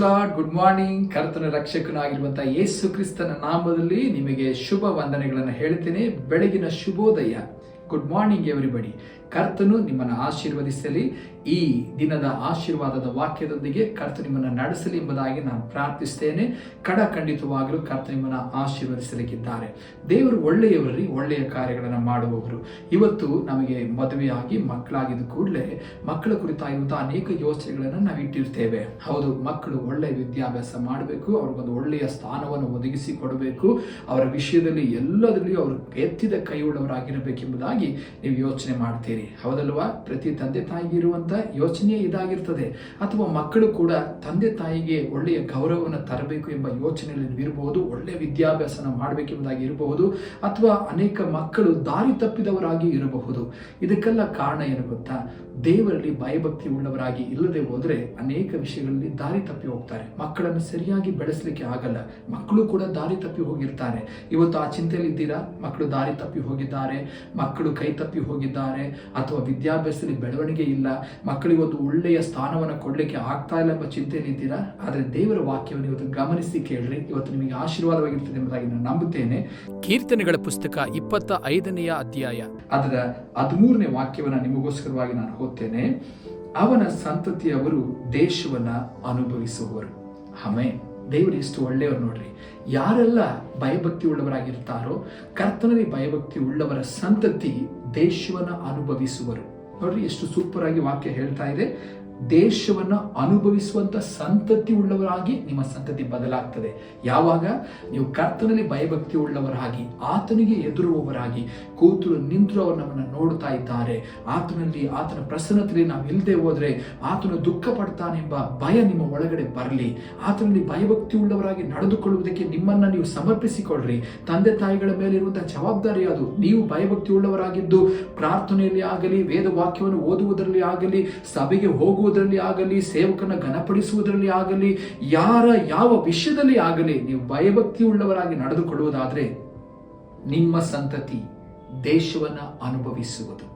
Lord good morning ಕರ್ತನ ರಕ್ಷಕನಾಗಿರುವಂತಹ ಯೇಸು ಕ್ರಿಸ್ತನ ನಾಮದಲ್ಲಿ ನಿಮಗೆ ಶುಭ ವಂದನೆಗಳನ್ನು ಹೇಳ್ತೇನೆ ಬೆಳಗಿನ ಶುಭೋದಯ. ಗುಡ್ ಮಾರ್ನಿಂಗ್ ಎವರಿಬಡಿ ಕರ್ತನು ನಿಮ್ಮನ್ನು ಆಶೀರ್ವದಿಸಲಿ. ಈ ದಿನದ ಆಶೀರ್ವಾದದ ವಾಕ್ಯದೊಂದಿಗೆ ಕರ್ತ ನಿಮ್ಮನ್ನು ನಡೆಸಲಿ ಎಂಬುದಾಗಿ ನಾನು ಪ್ರಾರ್ಥಿಸ್ತೇನೆ ಕಡ ಖಂಡಿತವಾಗಲೂ ಕರ್ತ ನಿಮ್ಮನ್ನು ಆಶೀರ್ವದಿಸಲಿಕ್ಕಿದ್ದಾರೆ. ದೇವರು ಒಳ್ಳೆಯವರಲ್ಲಿ ಒಳ್ಳೆಯ ಕಾರ್ಯಗಳನ್ನು ಮಾಡುವವರು. ಇವತ್ತು ನಮಗೆ ಮದುವೆಯಾಗಿ ಮಕ್ಕಳಾಗಿದ್ದ ಕೂಡಲೇ ಮಕ್ಕಳ ಕುರಿತಾಗಿರುವಂತಹ ಅನೇಕ ಯೋಚನೆಗಳನ್ನು ನಾವು ಇಟ್ಟಿರ್ತೇವೆ. ಹೌದು, ಮಕ್ಕಳು ಒಳ್ಳೆಯ ವಿದ್ಯಾಭ್ಯಾಸ ಮಾಡಬೇಕು ಅವ್ರಿಗೊಂದು ಒಳ್ಳೆಯ ಸ್ಥಾನವನ್ನು ಒದಗಿಸಿ ಕೊಡಬೇಕು. ಅವರ ವಿಷಯದಲ್ಲಿ ಎಲ್ಲದರಲ್ಲಿಯೂ ಅವರು ಎತ್ತಿದ ಕೈಯುಳ್ಳವರಾಗಿರಬೇಕೆಂಬುದಾಗಿ ನೀವು ಯೋಚನೆ ಮಾಡ್ತೀರಿ ಹೌದಲ್ವಾ? ಪ್ರತಿ ತಂದೆ ತಾಯಿಗೆ ಇರುವಂತ ಯೋಚನೆ ಇದಾಗಿರ್ತದೆ. ಅಥವಾ ಮಕ್ಕಳು ಕೂಡ ತಂದೆ ತಾಯಿಗೆ ಒಳ್ಳೆಯ ಗೌರವವನ್ನು ತರಬೇಕು ಎಂಬ ಯೋಚನೆಯಲ್ಲಿ ಇರಬಹುದು ಒಳ್ಳೆಯ ವಿದ್ಯಾಭ್ಯಾಸನ ಮಾಡಬೇಕೆಂಬುದಾಗಿ ಇರಬಹುದು ಅಥವಾ ಅನೇಕ ಮಕ್ಕಳು ದಾರಿ ತಪ್ಪಿದವರಾಗಿ ಇರಬಹುದು. ಇದಕ್ಕೆಲ್ಲ ಕಾರಣ ಏನು ಗೊತ್ತಾ? ದೇವರಲ್ಲಿ ಭಯಭಕ್ತಿ ಉಳ್ಳವರಾಗಿ ಇಲ್ಲದೆ ಹೋದ್ರೆ ಅನೇಕ ವಿಷಯಗಳಲ್ಲಿ ದಾರಿ ತಪ್ಪಿ ಹೋಗ್ತಾರೆ. ಮಕ್ಕಳನ್ನು ಸರಿಯಾಗಿ ಬೆಳೆಸಲಿಕ್ಕೆ ಆಗಲ್ಲ. ಮಕ್ಕಳು ಕೂಡ ದಾರಿ ತಪ್ಪಿ ಹೋಗಿರ್ತಾರೆ. ಇವತ್ತು ಆ ಚಿಂತೆಯಲ್ಲಿ ಇದ್ದೀರಾ ಮಕ್ಕಳು ದಾರಿ ತಪ್ಪಿ ಹೋಗಿದ್ದಾರೆ. ಮಕ್ಕಳು ಕೈ ತಪ್ಪಿ ಹೋಗಿದ್ದಾರೆ. ಅಥವಾ ವಿದ್ಯಾಭ್ಯಾಸದಲ್ಲಿ ಬೆಳವಣಿಗೆ ಇಲ್ಲ ಮಕ್ಕಳಿಗೆ ಒಂದು ಒಳ್ಳೆಯ ಸ್ಥಾನವನ್ನು ಕೊಡಲಿಕ್ಕೆ ಆಗ್ತಾ ಇಲ್ಲ ಎಂಬ ಚಿಂತೆಯಲ್ಲಿದ್ದೀರಾ ಆದರೆ ದೇವರ ವಾಕ್ಯವನ್ನು ಇವತ್ತು ಗಮನಿಸಿ ಕೇಳ್ರಿ. ಇವತ್ತು ನಿಮಗೆ ಆಶೀರ್ವಾದವಾಗಿರ್ತದೆ ಎಂಬುದಾಗಿ ನಾನು ನಂಬುತ್ತೇನೆ. ಕೀರ್ತನೆಗಳ ಪುಸ್ತಕ ಇಪ್ಪತ್ತ ಐದನೆಯ ಅಧ್ಯಾಯ. ಅದರ ಹದಿಮೂರನೇ ವಾಕ್ಯವನ್ನು ನಿಮಗೋಸ್ಕರವಾಗಿ ನಾನು ಓದ್ತೇನೆ. ಅವನ ಸಂತತಿಯವರು ದೇಶವನ್ನ ಅನುಭವಿಸುವವರು ಹಮೆ ದೇವರು ಎಷ್ಟು ಒಳ್ಳೆಯವರು ನೋಡ್ರಿ. ಯಾರೆಲ್ಲ ಭಯಭಕ್ತಿ ಉಳ್ಳವರಾಗಿರ್ತಾರೋ, ಕರ್ತನಲ್ಲಿ ಭಯಭಕ್ತಿ ಉಳ್ಳವರ ಸಂತತಿ ದೇಶವನ್ನ ಅನುಭವಿಸುವರು. ನೋಡ್ರಿ, ಎಷ್ಟು ಸೂಪರ್ ಆಗಿ ವಾಕ್ಯ ಹೇಳ್ತಾ ಇದೆ. ದೇಶವನ್ನ ಅನುಭವಿಸುವಂತ ಸಂತತಿ ಉಳ್ಳವರಾಗಿ ನಿಮ್ಮ ಸಂತತಿ ಬದಲಾಗ್ತದೆ. ಯಾವಾಗ? ನೀವು ಕರ್ತನಲ್ಲಿ ಭಯಭಕ್ತಿ ಉಳ್ಳವರಾಗಿ, ಆತನಿಗೆ ಎದುರುವವರಾಗಿ, ಕೂತರು ನಿಂತರು ಅವರು ನಮ್ಮನ್ನು ನೋಡ್ತಾ ಇದ್ದಾರೆ. ಆತನಲ್ಲಿ, ಆತನ ಪ್ರಸನ್ನತೆಯಲ್ಲಿ ನಾವು ಇಲ್ಲದೆ ಹೋದ್ರೆ ಆತನು ದುಃಖ ಪಡ್ತಾನೆಂಬ ಭಯ ನಿಮ್ಮ ಒಳಗಡೆ ಬರಲಿ. ಆತನಲ್ಲಿ ಭಯಭಕ್ತಿ ಉಳ್ಳವರಾಗಿ ನಡೆದುಕೊಳ್ಳುವುದಕ್ಕೆ ನಿಮ್ಮನ್ನ ನೀವು ಸಮರ್ಪಿಸಿಕೊಳ್ಳ್ರಿ. ತಂದೆ ತಾಯಿಗಳ ಮೇಲೆ ಇರುವಂತಹ ಜವಾಬ್ದಾರಿ ಅದು. ನೀವು ಭಯಭಕ್ತಿ ಉಳ್ಳವರಾಗಿದ್ದು ಪ್ರಾರ್ಥನೆಯಲ್ಲಿ ಆಗಲಿ ವೇದ ವಾಕ್ಯವನ್ನು ಓದುವುದರಲ್ಲಿ ಆಗಲಿ, ಸಭೆಗೆ ಹೋಗುವುದರಲ್ಲಿ ಆಗಲಿ, ಸೇವಕನ ಘನಪಡಿಸುವುದರಲ್ಲಿ ಆಗಲಿ, ಯಾರ ಯಾವ ವಿಷಯದಲ್ಲಿ ಆಗಲಿ ನೀವು ಭಯಭಕ್ತಿ ಉಳ್ಳವರಾಗಿ ನಡೆದುಕೊಳ್ಳುವುದಾದ್ರೆ ನಿಮ್ಮ ಸಂತತಿ ದೇಶವನ್ನ ಅನುಭವಿಸುವುದು.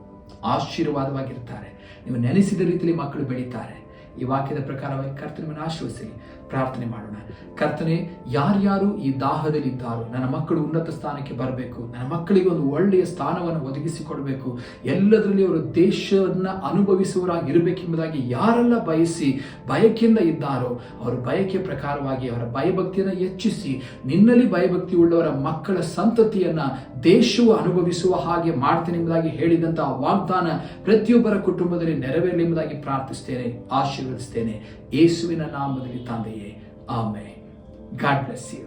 ಆಶೀರ್ವಾದವಾಗಿರ್ತಾರೆ. ನೀವು ನೆನೆಸಿದ ರೀತಿಯಲ್ಲಿ ಮಕ್ಕಳು ಬೆಳೀತಾರೆ. ಈ ವಾಕ್ಯದ ಪ್ರಕಾರವಾಗಿ ಕರ್ತನವನ್ನು ಆಶ್ರಯಿಸಲಿ ಪ್ರಾರ್ಥನೆ ಮಾಡೋಣ. ಕರ್ತನೆ, ಯಾರ್ಯಾರು ಈ ದಾಹದಲ್ಲಿದ್ದಾರೋ, ನನ್ನ ಮಕ್ಕಳು ಉನ್ನತ ಸ್ಥಾನಕ್ಕೆ ಬರಬೇಕು, ನನ್ನ ಮಕ್ಕಳಿಗೆ ಒಂದು ಒಳ್ಳೆಯ ಸ್ಥಾನವನ್ನು ಒದಗಿಸಿಕೊಡಬೇಕು ಎಲ್ಲದರಲ್ಲಿ ಅವರು ದೇಶವನ್ನ ಅನುಭವಿಸುವರಾಗಿರಬೇಕೆಂಬುದಾಗಿ ಯಾರೆಲ್ಲ ಬಯಸಿ, ಬಯಕೆಯಿಂದ ಇದ್ದಾರೋ, ಅವರ ಬಯಕೆ ಪ್ರಕಾರವಾಗಿ ಅವರ ಭಯಭಕ್ತಿಯನ್ನು ಹೆಚ್ಚಿಸಿ, ನಿನ್ನಲ್ಲಿ ಭಯಭಕ್ತಿ ಉಳ್ಳವರ ಮಕ್ಕಳ ಸಂತತಿಯನ್ನ ದೇಶವು ಅನುಭವಿಸುವ ಹಾಗೆ ಮಾಡ್ತೇನೆ ಎಂಬುದಾಗಿ ಹೇಳಿದಂತಹ ವಾಗ್ದಾನ ಪ್ರತಿಯೊಬ್ಬರ ಕುಟುಂಬದಲ್ಲಿ ನೆರವೇರಲಿ ಎಂಬುದಾಗಿ ಪ್ರಾರ್ಥಿಸ್ತೇನೆ, ಆಶೀರ್ವದಿಸ್ತೇನೆ. ಯೇಸುವಿನ ನಾಮದಲ್ಲಿ ஆவியே ஆமே காட் பிளஸ் யூ